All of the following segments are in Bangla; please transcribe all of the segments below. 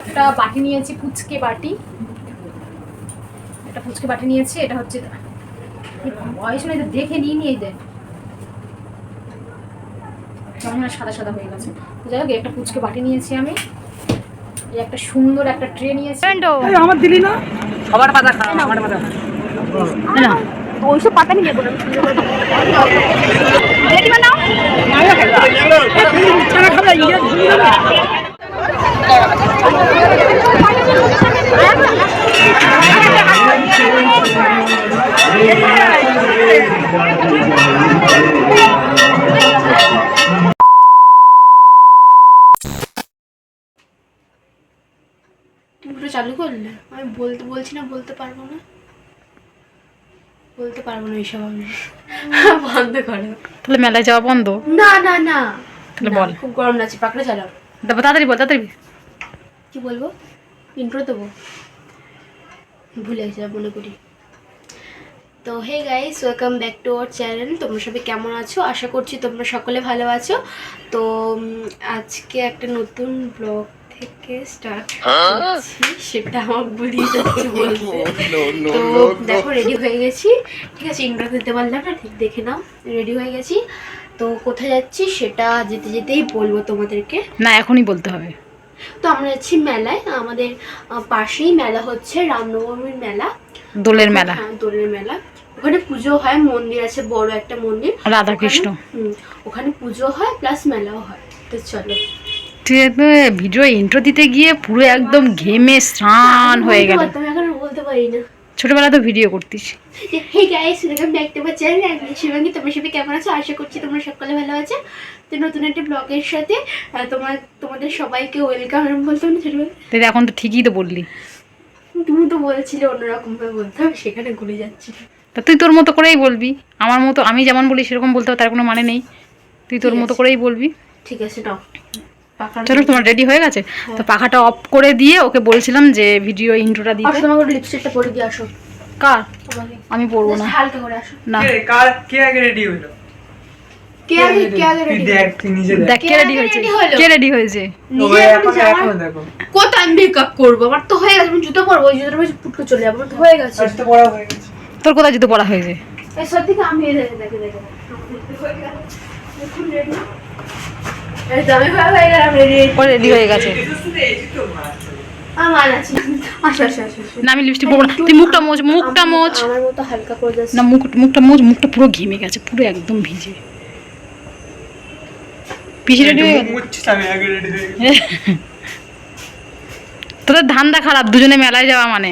একটা বাটি নিয়েছি ফুচকে বাটি একটা ফুচকে বাটি নিয়েছি এটা হচ্ছে বয়স হলে দেখে নিয়ে নিয়ে দেয় কেমন সাদা সাদা হয়ে গেছে যাই হোক একটা ফুচকে বাটি নিয়েছি আমি এই একটা সুন্দর একটা ট্রে নিয়েছি আমার দিলি না সবার পাতা খাও আমার পাতা না ওইসব পাতা নিয়ে যাব রেডি পুরো চালু করলে? আমি বলতে বলছি না বলতে পারব না। বলতে পারব না এইসব আমি। বন্ধ করো। তাহলে মেলায় যাওয়া বন্ধ? না না না। তাহলে বল। খুব গরম লাগছে পাকড়া চালাও। তারপর তাড়াতাড়ি বল তাড়াতাড়ি। কি বলব? ইন্ট্রো দেবো। ভুলে গেছি মনে করি। তো hey guys welcome back to our channel তোমরা সবাই কেমন আছো? আশা করছি তোমরা সকলে ভালো আছো। তো আজকে একটা নতুন ব্লগ থেকে স্টার্ট করছি সেটা আমার ভুলিয়ে যাচ্ছে বলতে। তো দেখো রেডি হয়ে গেছি। ঠিক আছে ইন্ট্রো দিতে পারলাম না ঠিক দেখে নাও। রেডি হয়ে গেছি। তো কোথায় যাচ্ছি সেটা যেতে যেতেই বলব তোমাদেরকে। না এখনই বলতে হবে। তো আমরা যাচ্ছি মেলায়। আমাদের পাশেই মেলা হচ্ছে রামনবমীর মেলা। দোলের মেলা। হ্যাঁ দোলের মেলা। ওখানে পুজো হয় মন্দির আছে বড় একটা মন্দির। রাধাকৃষ্ণ। ওখানে- হুম, ওখানে পুজো হয় প্লাস মেলাও হয়। তো চলো। ভিডিও ইন্ট্রো দিতে গিয়ে পুরো একদম ঘেমে স্নান হয়ে বলতে গেল। বলতে পারি না। ছোটবেলা তো ভিডিও করতিস। Hey guys welcome back to my channel আমি শিবাঙ্গী তোমরা সবাই কেমন আছো? আশা করছি তোমরা সকলে ভালো আছো। তো নতুন একটা ব্লগের সাথে তোমার তোমাদের সবাইকে ওয়েলকাম আমি বলতাম না ছোটবেলা। এখন তো ঠিকই তো বললি। তুমি তো বলছিলে অন্যরকম ভাবে বলতে হবে সেখানে ঘুরে যাচ্ছি। তা তুই তোর মতো করেই বলবি। আমার মতো আমি যেমন বলি সেরকম বলতে হবে তার কোনো মানে নেই। তুই তোর মতো করেই বলবি। ঠিক আছে নাও। চলো তোমার রেডি হয়ে গেছে তো পাখাটা অফ করে দিয়ে ওকে বলছিলাম যে ভিডিও ইন্ট্রোটা দিতে আসো তোমাকে লিপস্টিকটা পরে দিয়ে আসো কার আমি পরবো না হালকা করে আসো না কে কার কে আগে রেডি হলো কে আগে কে আগে তুই দেখ তুই নিজে দেখ কে রেডি হয়েছে কে রেডি হয়েছে নিজে এখন এখন দেখো কত আমি মেকআপ করব আমার তো হয়ে গেছে আমি জুতো পরবো ওই জুতোর মধ্যে পুটকে চলে যাব তো হয়ে গেছে পড়া হয়ে গেছে তোর কোথায় জুতো পড়া হয়েছে এই থেকে আমি এই দেখে দেখে হয়ে গেল এখন হয়ে হয়ে রেডি ও রেডি হয়ে গেছে। আমার আছে। আসো আসো আসো আসো। না আমি লিপস্টিক পরবো না। তুই মুখটা মোচ মুখটা আমার- মোচ আমার মতো হালকা করে যাচ্ছে না মুখ মুখটা মোচ মুখটা পুরো ঘেমে গেছে পুরো একদম ভিজে। পিসি রেডি হয়ে তোদের ধান্দা খারাপ দুজনে মেলায় যাওয়া মানে।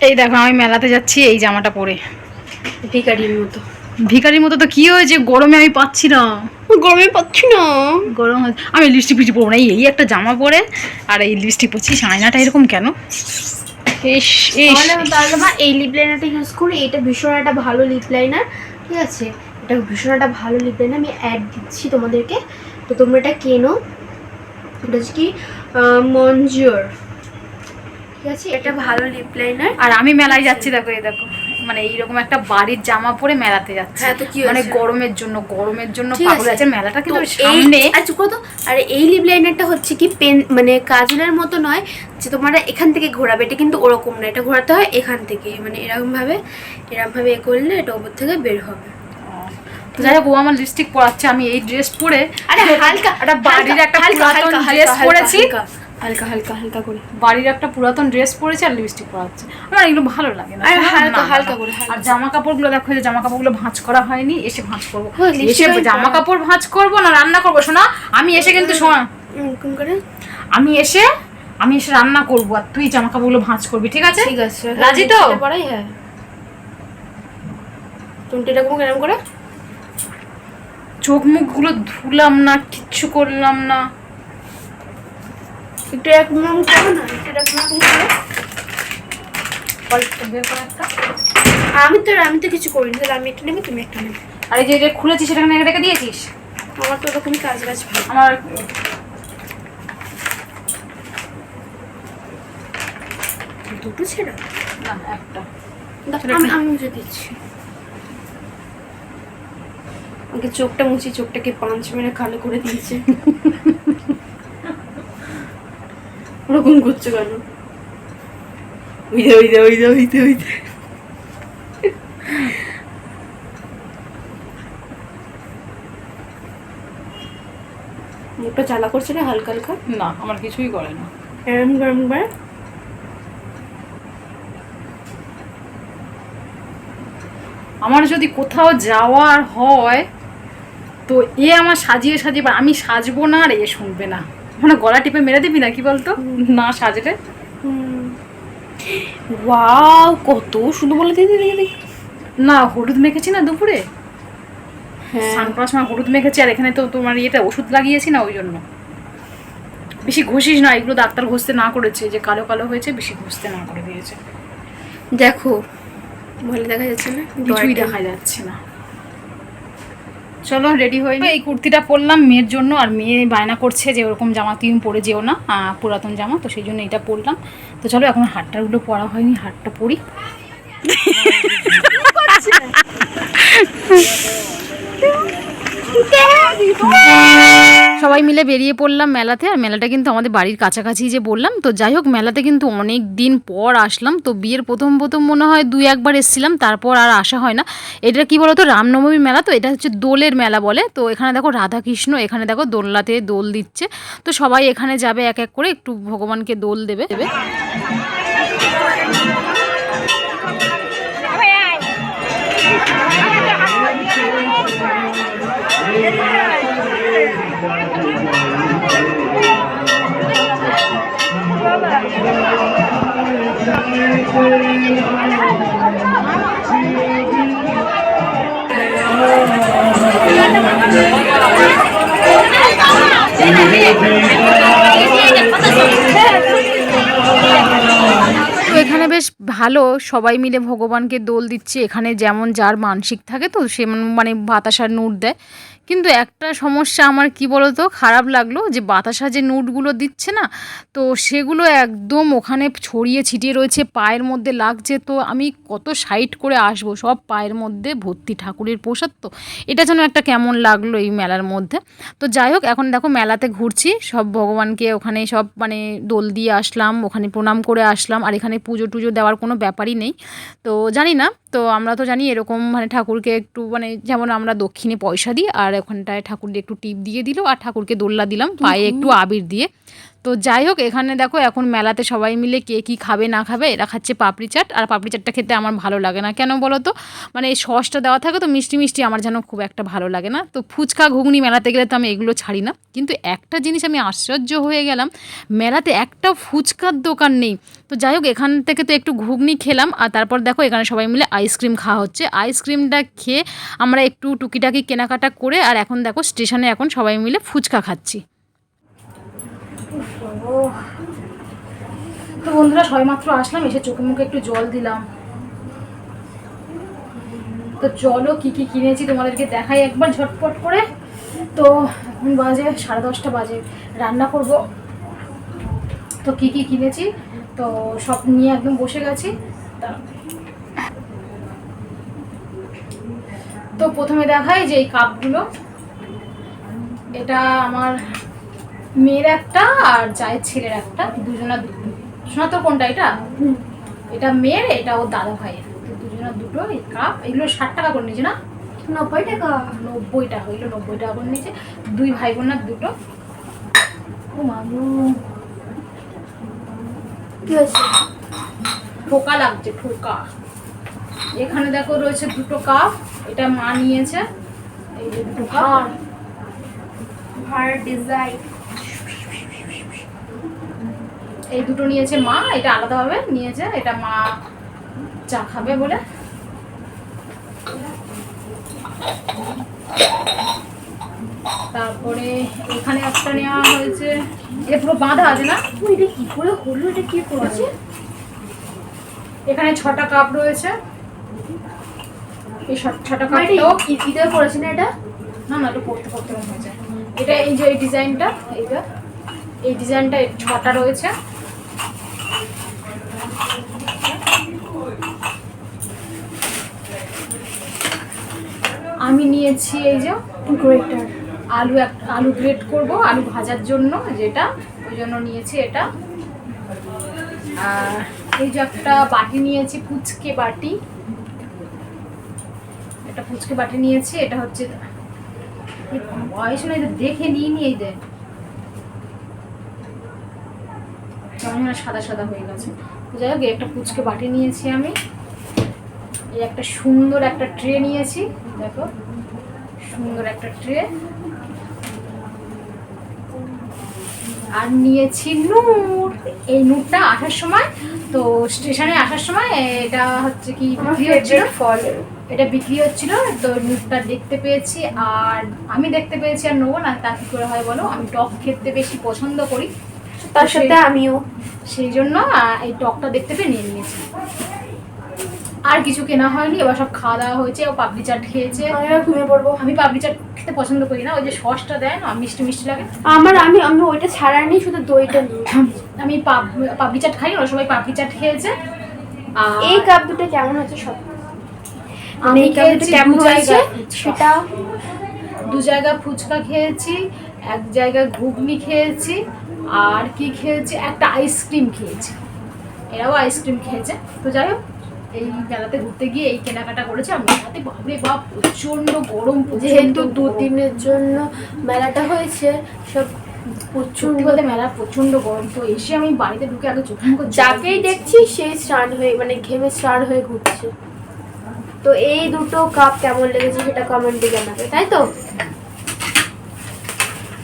এই দেখো আমি মেলাতে যাচ্ছি এই জামাটা পরে। ভিকারির মতো। ভিখারির মতো তো কি হয়েছে? গরমে আমি পাচ্ছি না। গরমে পাচ্ছি না। গরম আমি লিপস্টিক পিছি পরবো না। এই একটা জামা পরে আর এই লিপস্টিক পরছি। আয়নাটা এরকম কেন? এই লিপ লাইনারটা ইউজ করি। এটা ভীষণ একটা ভালো লিপ লাইনার ঠিক আছে? এটা ভীষণ একটা ভালো লিপ লাইনার আমি অ্যাড দিচ্ছি তোমাদেরকে। তো তোমরা এটা কেনো। এটা হচ্ছে কি মঞ্জুর। ঠিক আছে? এটা ভালো লিপ লাইনার আর আমি মেলায় যাচ্ছি দেখো এই দেখো। মানে এইরকম একটা বাড়ির জামা পরে মেলাতে যাচ্ছে। হ্যাঁ, মানে গরমের জন্য গরমের জন্য পাগল আছে। মেলাটা কিন্তু সামনে। আর চুপ তো। আর এই লিপ লাইনারটা হচ্ছে কি পেন মানে কাজলের মতো নয় যে তোমরা এখান থেকে ঘোরাবে এটা কিন্তু ওরকম না। এটা ঘোরাতে হয় এখান থেকে। মানে এরকম ভাবে এরকম ভাবে এ করলে এটা ওপর থেকে বের হবে। যাই হোক ও আমার লিপস্টিক পরাচ্ছে আমি এই ড্রেস পরে আরে হালকা একটা বাড়ির একটা ড্রেস পরেছি। হালকা হালকা হালকা করে। বাড়ির একটা পুরাতন ড্রেস পরেছি আর লিপস্টিক পরাচ্ছে। আমার এগুলো ভালো লাগে না হালকা। হালকা করে, আর জামা কাপড়গুলো দেখো যে জামা কাপড়গুলো ভাঁজ করা হয়নি এসে ভাঁজ করব। হ্যাঁ, এসে জামা কাপড় ভাঁজ করব না রান্না করব? শোনা আমি এসে কিন্তু শোনা। আমি এসে আমি এসে রান্না করব আর তুই জামা কাপড়গুলো ভাঁজ করবি ঠিক আছে? ঠিক আছে। রাজি তো? পরাই হ্যাঁ। তুমি এরকম এরকম করে? চোখ মুখগুলো ধুলাম না কিচ্ছু করলাম না। একটু এরকম করো না একটু অল্প বের করে একটা। আমি তো আমি তো কিছু করিনি তাহলে আমি একটা নেব তুমি একটা নেবে। আর এই যে এটা খুলেছিস সেটা এখানে রেখে দিয়েছিস? আমার তো ওরকমই কাজ বাজ ভালো। আমার দুটো ছেড়ে না একটা। আমি মুছে দিচ্ছি। আগে চোখটা মুছি চোখটাকে পাঁচ মিনিট কালো করে দিয়েছে। ওরকম করছ কেন? ওই দে ওই দে ওই দে ওই দে ওই দে মুখটা জ্বালা করছে না হালকা হালকা? না আমার কিছুই করে না। এরম গরম করে? আমার যদি কোথাও যাওয়ার হয় তো এ আমার সাজিয়ে সাজিয়ে আমি সাজবো না আর এ শুনবে না। মানে গলা টিপে মেরে দিবি না কি বলতো না সাজলে? ওয়াও কত সুন্দর বলে দিদি দিদি না হলুদ মেখেছি না দুপুরে? হ্যাঁ। করার সময় হলুদ মেখেছি আর এখানে তো তোমার ইয়েটা ওষুধ লাগিয়েছি না ওই জন্য। বেশি ঘষিস না এগুলো ডাক্তার ঘষতে না করেছে যে কালো কালো হয়েছে বেশি ঘষতে না করে দিয়েছে। দেখো ভালো দেখা যাচ্ছে না কিছুই দেখা যাচ্ছে না। চলো রেডি হয়ে এই কুর্তিটা পরলাম মেয়ের জন্য আর মেয়ে বায়না করছে যে ওরকম জামা তুমি পরে যেও না পুরাতন জামা তো সেই জন্য এটা পরলাম তো চলো এখন হাটটাগুলো পরা হয়নি হাটটা পরি সবাই মিলে বেরিয়ে পড়লাম মেলাতে, আর মেলাটা কিন্তু আমাদের বাড়ির কাছাকাছি যে বললাম। তো যাই হোক, মেলাতে কিন্তু অনেক দিন পর আসলাম। তো বিয়ের প্রথম প্রথম মনে হয় দুই, একবার এসেছিলাম, তারপর আর আসা হয় না। এটা কি বলতো রামনবমীর মেলা তো, এটা হচ্ছে দোলের মেলা বলে। তো এখানে দেখো রাধাকৃষ্ণ, এখানে দেখো দোলনাতে দোল দিচ্ছে। তো সবাই এখানে যাবে এক এক করে, একটু ভগবানকে দোল দেবে দেবে। এখানে বেশ ভালো, সবাই মিলে ভগবানকে দোল দিচ্ছে, এখানে যেমন যার মানসিক থাকে তো সে মানে বাতাসার নুট দেয়। কিন্তু একটা সমস্যা আমার, কি বলতো, খারাপ লাগল যে বাতাসা যে নুটগুলো দিচ্ছে না, তো সেগুলো একদম ওখানে ছড়িয়ে ছিটিয়ে রয়েছে, পায়ের মধ্যে লাগছে। তো আমি কত সাইড করে আসব, সব পায়ের মধ্যে ভর্তি ঠাকুরের প্রসাদ তো। এটা যেন একটা কেমন লাগল এই মেলার মধ্যে। তো যাই হোক, এখন দেখো মেলাতে ঘুরছি, সব ভগবানকে ওখানে সব মানে দোল দিয়ে আসলাম, ওখানে প্রণাম করে আসলাম, আর এখানে পুজো টুজো দেওয়ার কোনো ব্যাপারই নেই। তো জানি না তো আমরা তো জানি এরকম মানে ঠাকুরকে একটু মানে যেমন আমরা দক্ষিণে পয়সা দিই আর ওখানটায় ঠাকুরকে একটু টিপ দিয়ে দিল আর ঠাকুরকে দোল্লা দিলাম পায়ে একটু আবির দিয়ে। তো যাই হোক এখানে দেখো এখন মেলাতে সবাই মিলে কে কী খাবে না খাবে, এরা খাচ্ছে পাপড়ি চাট, আর পাপড়ি চাটটা খেতে আমার ভালো লাগে না। কেন বলো তো? মানে এই সসটা দেওয়া থাকে তো মিষ্টি মিষ্টি, আমার যেন খুব একটা ভালো লাগে না। তো ফুচকা, ঘুগনি মেলাতে গেলে তো আমি এগুলো ছাড়ি না। কিন্তু একটা জিনিস আমি আশ্চর্য হয়ে গেলাম, মেলাতে একটা ফুচকার দোকান নেই। তো যাই হোক এখান থেকে তো একটু ঘুগনি খেলাম, আর তারপর দেখো এখানে সবাই মিলে আইসক্রিম খাওয়া হচ্ছে। আইসক্রিমটা খেয়ে আমরা একটু টুকিটাকি কেনাকাটা করে, আর এখন দেখো স্টেশনে এখন সবাই মিলে ফুচকা খাচ্ছি। তো বন্ধুরা, সবেমাত্র আসলাম, এসে চোখে মুখে একটু জল দিলাম। তো চলো, কি কি কিনেছি তোমাদেরকে দেখাই একবার ঝটপট করে। তো বাজে সাড়ে দশটা বাজে, রান্না করব। তো কি কি কিনেছি? তো সব নিয়ে একদম বসে গেছি। তা তো প্রথমে দেখাই যে এই কাপগুলো। এটা আমার মেয়ের একটা আর জায়ের ছেলের একটা দুজনা শোনা তো কোনটা এটা? এটা মেয়ের এটা ওর দাদা ভাইয়ের। তো দুজনের দুটো এই কাপ এগুলো ষাট টাকা করে নিয়েছে না? নব্বই টাকা। নব্বই টাকা এগুলো নব্বই টাকা করে নিয়েছে। দুই ভাই বোনের দুটো। ও মাগো কি হয়েছে? ঠোকা লাগছে ঠোকা। এখানে দেখো রয়েছে দুটো কাপ এটা মা নিয়েছে। এই যে দুটো কাপ। ভার ডিজাইন। এই দুটো নিয়েছে মা এটা আলাদাভাবে নিয়েছে এটা মা চা খাবে বলে। তারপরে এখানে একটা নেওয়া হয়েছে এটা পুরো বাঁধা আছে না? এটা কি করে হলো এটা কি করেছে? এখানে ছটা কাপ রয়েছে। এই ছটা মানে কাপটাও ঈদে করেছে না এটা? না না এটা পড়তে পড়তে হয়ে যায় এটা এই যে এই ডিজাইনটা এইটা। এই ডিজাইনটা ছটা রয়েছে। আমি নিয়েছি এই যে গ্রেটার আলু আলু গ্রেট করব, আলু ভাজার জন্য যেটা, ওই জন্য নিয়েছি এটা। আর এই যে একটা বাটি নিয়েছি, পুচকে বাটি। একটা পুচকে বাটি নিয়েছি, এটা হচ্ছে বয়স না, এটা দেখে নিয়ে নিয়ে দেয় কেমন যেন সাদা সাদা হয়ে গেছে। তো যাই হোক একটা পুচকে বাটি নিয়েছি আমি। এই একটা সুন্দর একটা ট্রে নিয়েছি। দেখো সুন্দর একটা ট্রে। আর নিয়েছি নূর। এই নূরটা আসার সময় তো স্টেশনে আসার সময় এটা হচ্ছে কি বিক্রি হচ্ছিল। ফল। এটা বিক্রি হচ্ছিল তো নূরটা দেখতে পেয়েছি। আর আমি দেখতে পেয়েছি আর নেব না তা কি করে হয় বলো? আমি টক খেতে বেশি পছন্দ করি। তার সাথে আমিও। সেই জন্য এই টকটা দেখতে পেয়ে নিয়ে নিয়েছি। আর কিছু কেনা হয়নি এবার সব খাওয়া দাওয়া হয়েছে ও পাপড়ি চাট খেয়েছে। ঘুমিয়ে পড়ব। আমি পাপড়ি চাট খেতে পছন্দ করি না ওই যে সসটা দেয় না মিষ্টি মিষ্টি লাগে। আমার আমি আমি ওইটা ছাড়া নেই শুধু দইটা নিই। আমি পাপ- পাপড়ি চাট খাই ওরা সবাই পাপড়ি চাট খেয়েছে। এই কাপ দুটো কেমন হচ্ছে সব? আমি মানে এই কাপ দুটো কেমন হয়েছে সেটা দু জায়গা ফুচকা খেয়েছি এক জায়গায় ঘুগনি খেয়েছি আর কি খেয়েছি? একটা আইসক্রিম খেয়েছি। এরাও আইসক্রিম খেয়েছে। তো যাই হোক এই মেলাতে ঘুরতে গিয়ে এই কেনাকাটা করেছে। আমি মেলাতে বাপরে বাপ প্রচণ্ড গরম যেহেতু দুদিনের জন্য মেলাটা হয়েছে সব বলতে মেলা প্রচণ্ড গরম। তো এসে আমি বাড়িতে ঢুকে আগে চোখ মুখ যাকেই দেখছি সেই স্নান হয়ে মানে ঘেমে স্নান হয়ে ঘুরছে। তো এই দুটো কাপ কেমন লেগেছে সেটা কমেন্টে জানাবে তাই তো?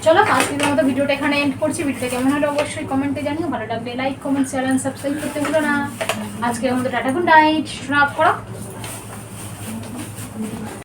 চলো আজকের মতো ভিডিওটা এখানে এন্ড করছি। ভিডিওটা কেমন হলো অবশ্যই কমেন্টে জানিও। ভালো লাগলে like comment share and subscribe করতে ভুলো না। আজকের মতো টাটা গুড নাইট করা করো